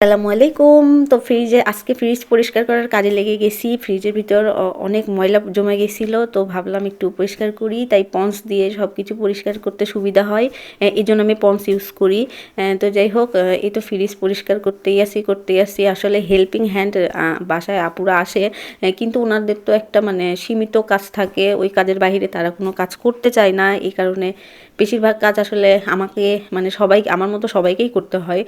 আসসালামু আলাইকুম। তো ফ্রিজে আজকে ফ্রিজ পরিষ্কার করার কাজে লেগে গেছি। ফ্রিজের ভিতর অনেক ময়লা জমে গেছিল। তো ভাবলাম একটু পরিষ্কার করি, তাই পন্স দিয়ে সব কিছু পরিষ্কার করতে সুবিধা হয়। এই জন্য আমি পন্স ইউজ করি। তো যাই হোক এই তো ফ্রিজ পরিষ্কার করতেই আসি করতেই আসি আসলে হেল্পিং হ্যান্ড বাসায় আপুরা আসে। কিন্তু ওনাদের তো একটা মানে সীমিত কাজ থাকে। ওই কাজের বাইরে তারা কোনো কাজ করতে চায় না। এই কারণে বেশিরভাগ কাজ আসলে আমাকে মানে সবাই, আমার মতো সবাইকেই করতে হয়।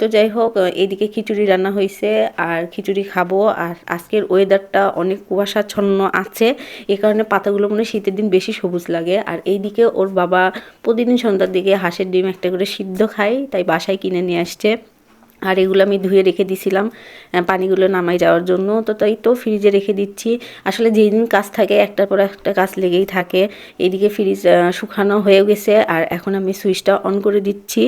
তো যাই হোক এইদিকে খিচুড়ি রান্না হয়েছে আর খিচুড়ি খাব। আর আজকের ওয়েদারটা অনেক কুয়াশাচ্ছন্ন আছে, এ কারণে পাতাগুলো মনে শীতের দিন বেশি সবুজ লাগে। আর এইদিকে ওর বাবা প্রতিদিন সন্ধ্যার দিকে হাঁসের ডিম একটা করে সিদ্ধ খায়, তাই বাসায় কিনে নিয়ে আসছে। আর এগুলো আমি ধুয়ে রেখে দিছিলাম পানিগুলো নামাই যাওয়ার জন্য। তো তাই তো ফ্রিজে রেখে দিচ্ছি। আসলে যেই দিন কাজ থাকে, একটার পর একটা কাজ লেগেই থাকে। এদিকে ফ্রিজ শুকানো হয়ে গেছে। আর এখন আমি সুইচটা অন করে দিচ্ছি।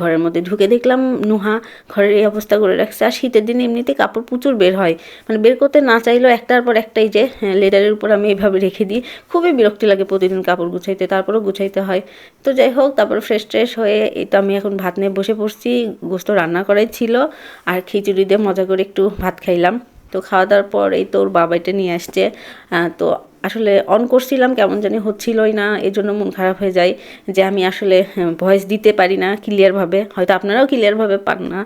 ঘরের মধ্যে ঢুকে দেখলাম নুহা ঘরের এই অবস্থা করে রাখছে। আর শীতের দিন এমনিতে কাপড় প্রচুর বের হয়। মানে বের করতে না চাইলেও একটার পর একটাই যে লেডারের উপর আমি এভাবে রেখে দিই। খুবই বিরক্তি লাগে প্রতিদিন কাপড় গুছাইতে। তারপরেও গুছাইতে হয়। তো যাই হোক, তারপর ফ্রেশ ট্রেশ হয়ে তো আমি এখন ভাত নিয়ে বসে পড়ছি। গোস্ত রান্না করাই ছিল আর খিচুড়ি দিয়ে মজা করে একটু ভাত খাইলাম। তো খাওয়া দাওয়ার পর এই তোর বাবা এটা নিয়ে আসছে। তো আসলে অন করছিলাম, কেমন জানি হচ্ছিলই না এই জন্য মন খারাপ হয়ে যায় যে আমি আসলে ভয়েস দিতে পারি না ক্লিয়ারভাবে হয়তো আপনারাও ক্লিয়ারভাবে পান না।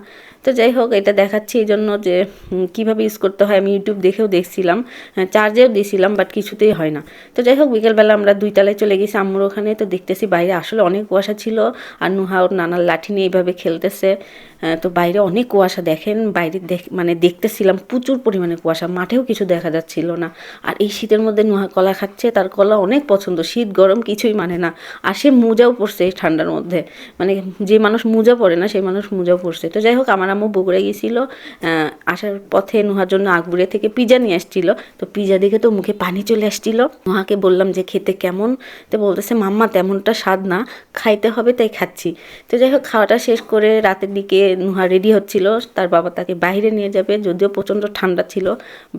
তো যাই হোক, এটা দেখাচ্ছি এই জন্য যে কীভাবে ইউজ করতে হয়। আমি ইউটিউব দেখেও দেখছিলাম চার্জেও দিয়েছিলাম বাট কিছুতেই হয় না। তো যাই হোক, বিকেলবেলা আমরা দুই তলায় চলে গেছি আম্মুর ওখানে। তো দেখতেছি বাইরে আসলে অনেক কুয়াশা ছিল, আর নুহা ওর নানার লাঠি নিয়ে এইভাবে খেলতেছে। তো বাইরে অনেক কুয়াশা, দেখেন, বাইরে দেখ মানে দেখতেছিলাম প্রচুর পরিমাণে কুয়াশা, মাঠেও কিছু দেখা যাচ্ছিল না। আর এই শীতের মধ্যে নুহা কলা খাচ্ছে, তার কলা অনেক পছন্দ, শীত, গরম কিছুই মানে না। আর সে মোজাও পড়ছে এই ঠান্ডার মধ্যে। মানে যে মানুষ মোজা পড়ে না, সেই মানুষ মোজাও পড়ছে তো যাই হোক, আমার আম্মু বগুড়া গিয়েছিল আসার পথে নুহার জন্য আকবুড়ে থেকে পিজা নিয়ে আসছিল। তো পিজা দেখে তো মুখে পানি চলে আসছিল। নুহাকে বললাম যে, খেতে কেমন? তো বলতেছে, মাম্মা, তেমনটা স্বাদ না, খাইতে হবে, তাই খাচ্ছি। তো যাই হোক, খাওয়াটা শেষ করে রাতের দিকে নুহা রেডি হচ্ছিল। তার বাবা তাকে বাইরে নিয়ে যাবে, যদিও প্রচণ্ড ঠান্ডা ছিল।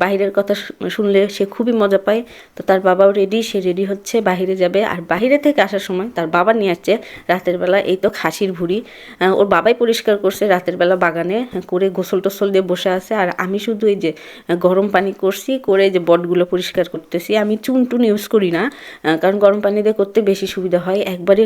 বাইরের কথা শুনলে সে খুবই মজা পায়। তো তার বাবাও রেডি সে রেডি হচ্ছে, বাইরে যাবে। আর বাইরে থেকে আসার সময় তার বাবা নিয়ে আসছে, রাতের বেলা এই তো খাসির ভুড়ি। ওর বাবাই পরিষ্কার করছে, রাতের বেলা বাগানে আহ, করে গোসল টোসল দিয়ে বসে আছে। আর আমি শুধু এই যে গরম পানি করছি করে যে বটগুলো পরিষ্কার করতেছি। আমি চুন টুন ইউজ করি না কারণ গরম পানি দিয়ে করতে বেশি সুবিধা হয়। একবারে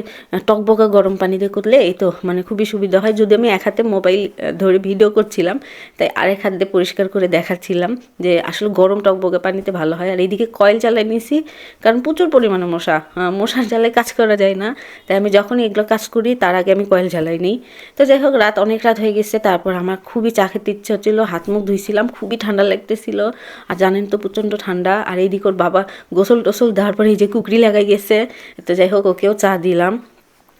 টকবকা গরম পানি দিয়ে করলে এই তো মানে খুবই সুবিধা হয়। যদি আমি এক হাতে মোবাইল ধরে ভিডিও করছিলাম তাই আরেক হাত দিয়ে পরিষ্কার করে দেখাচ্ছিলাম যে আসলে গরম টকবকে পানিতে ভালো হয়। আর এইদিকে কয়েল চালাই নিয়েছি কারণ প্রচুর পরিমাণে মশা মশার জ্বালায় কাজ করা যায় না। তাই আমি যখনই এগুলো কাজ করি তার আগে আমি কয়েল জ্বালাই নিই। তো যাই হোক রাত অনেক রাত হয়ে গেছে তারপর আমার খুবই চা খেতে ইচ্ছে হচ্ছিল, হাত মুখ ধুইছিলাম, খুবই ঠান্ডা লাগতেছিল। আর জানেন তো প্রচণ্ড ঠান্ডা, আর এইদিক ওর বাবা গোসল টোসল দেওয়ার পরে এই যে কুকরি লাগাই গেছে, তো যাই হোক ওকেও চা দিলাম।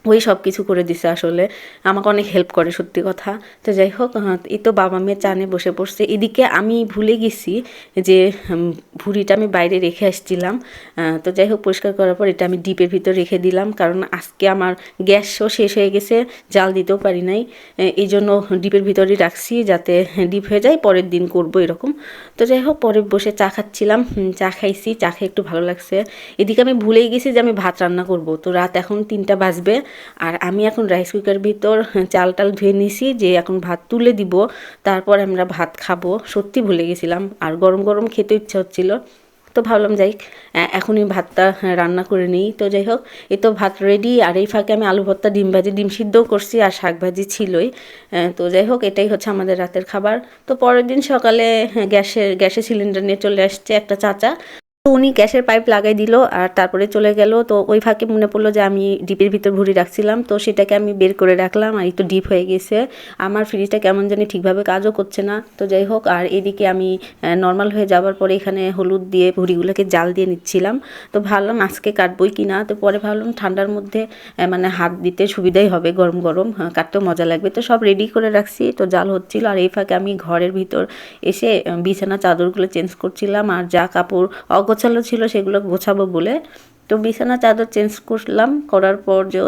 ওই সব কিছু করে দিছে আসলে। আমাকে অনেক হেল্প করে, সত্যি কথা। তো যাই হোক এই তো বাবা মেয়ে চানে বসে পড়ছে। এদিকে আমি ভুলে গেছি যে ভুঁড়িটা আমি বাইরে রেখে আসছিলাম। তো যাই হোক, পরিষ্কার করার পর এটা আমি ডিপের ভিতর রেখে দিলাম। কারণ আজকে আমার গ্যাসও শেষ হয়ে গেছে, জাল দিতেও পারি নাই। এই জন্য ডিপের ভিতরেই রাখছি যাতে ডিপ হয়ে যায়, পরের দিন করব এরকম। তো যাই হোক, পরে বসে চা খাচ্ছিলাম চা খাইছি, চা খেয়ে একটু ভালো লাগছে। এদিকে আমি ভুলেই গেছি যে আমি ভাত রান্না করব। তো রাত এখন তিনটা বাজবে। আর আমি এখন রাইস কুকার ভিতর চাল টাল ধুয়ে নিছি যে এখন ভাত তুলে দিব তারপর আমরা ভাত খাব। সত্যি ভুলে গেছিলাম আর গরম গরম খেতে ইচ্ছা হচ্ছিল। তো ভাবলাম যাই এ- এখনই ভাতটা রান্না করে নিই। তো যাই হোক এই তো ভাত রেডি আর এই ফাঁকে আমি আলু ভর্তা ডিম ভাজি ডিম সিদ্ধও করছি আর শাক ভাজি ছিলই। এ, তো যাই হোক এটাই হচ্ছে আমাদের রাতের খাবার। তো পরের দিন সকালে গ্যাসের গ্যাসের সিলিন্ডার নিয়ে চলে আসছে একটা চাচা। তো উনি গ্যাসের পাইপ লাগাই দিল আর তারপরে চলে গেল। তো ওই ফাঁকে মনে পড়ল যে আমি ডিপের ভিতর ভুড়ি রাখছিলাম। তো সেটাকে আমি বের করে রাখলাম আর একটু ডিপ হয়ে গেছে। আমার ফ্রিজটা কেমন জানি ঠিকভাবে কাজও করছে না। তো যাই হোক আর এদিকে আমি নর্মাল হয়ে যাওয়ার পরে এখানে হলুদ দিয়ে ভুড়িগুলোকে জাল দিয়ে নিচ্ছিলাম। তো ভাবলাম আজকে কাটবই কি না? তো পরে ভাবলাম ঠান্ডার মধ্যে মানে হাত দিতে সুবিধাই হবে গরম গরম হ্যাঁ, কাটতেও মজা লাগবে। তো সব রেডি করে রাখছি। তো জাল হচ্ছিল আর এই ফাঁকে আমি ঘরের ভিতর এসে বিছানা চাদরগুলো চেঞ্জ করছিলাম। আর যা কাপড় অগোছালো ছিল সেগুলো গোছাবো বলে। তো বিছানা, চাদর চেঞ্জ করলাম, করার পর যে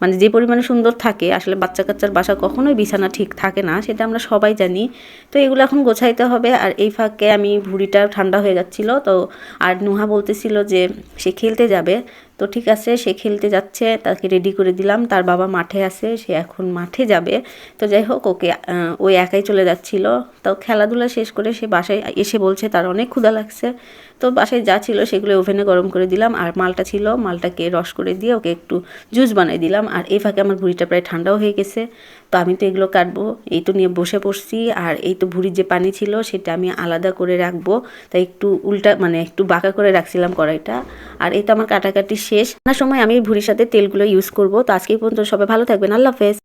মানে যে পরিমাণে সুন্দর থাকে, আসলে বাচ্চা কাচ্চার বাসা কখনোই বিছানা ঠিক থাকে না, সেটা আমরা সবাই জানি। তো এগুলো এখন গোছাইতে হবে, আর এই ফাঁকে আমি ভুঁড়িটা ঠান্ডা হয়ে যাচ্ছিল। তো আর নুহা বলতেছিল যে সে খেলতে যাবে তো ঠিক আছে, সে খেলতে যাচ্ছে, তাকে রেডি করে দিলাম। তার বাবা মাঠে আছে, সে এখন মাঠে যাবে। তো যাই হোক, ওকে ওই একাই চলে যাচ্ছিল। তো খেলাধুলা শেষ করে সে বাসায় এসে বলছে, তার অনেক ক্ষুধা লাগছে। তো বাসায় যা ছিল সেগুলো ওভেনে গরম করে দিলাম। আর মালটা ছিল, মালটাকে রস করে দিয়ে ওকে একটু জুস বানিয়ে দিলাম। আর এই ফাঁকে আমার ভুঁড়িটা প্রায় ঠান্ডাও হয়ে গেছে। তো আমি তো এগুলো কাটবো। এই তো নিয়ে বসে পড়ছি আর এই তো ভুড়ির যে পানি ছিল সেটা আমি আলাদা করে রাখব। তাই একটু উল্টা মানে একটু বাঁকা করে রাখছিলাম কড়াইটা। আর এই তো আমার কাটাকাটি শেষ। না সময় আমি ভুড়ির সাথে তেলগুলো ইউজ করব। তো আজকেই পর্যন্ত সবাই ভালো থাকবেন। আল্লাহ হাফেজ।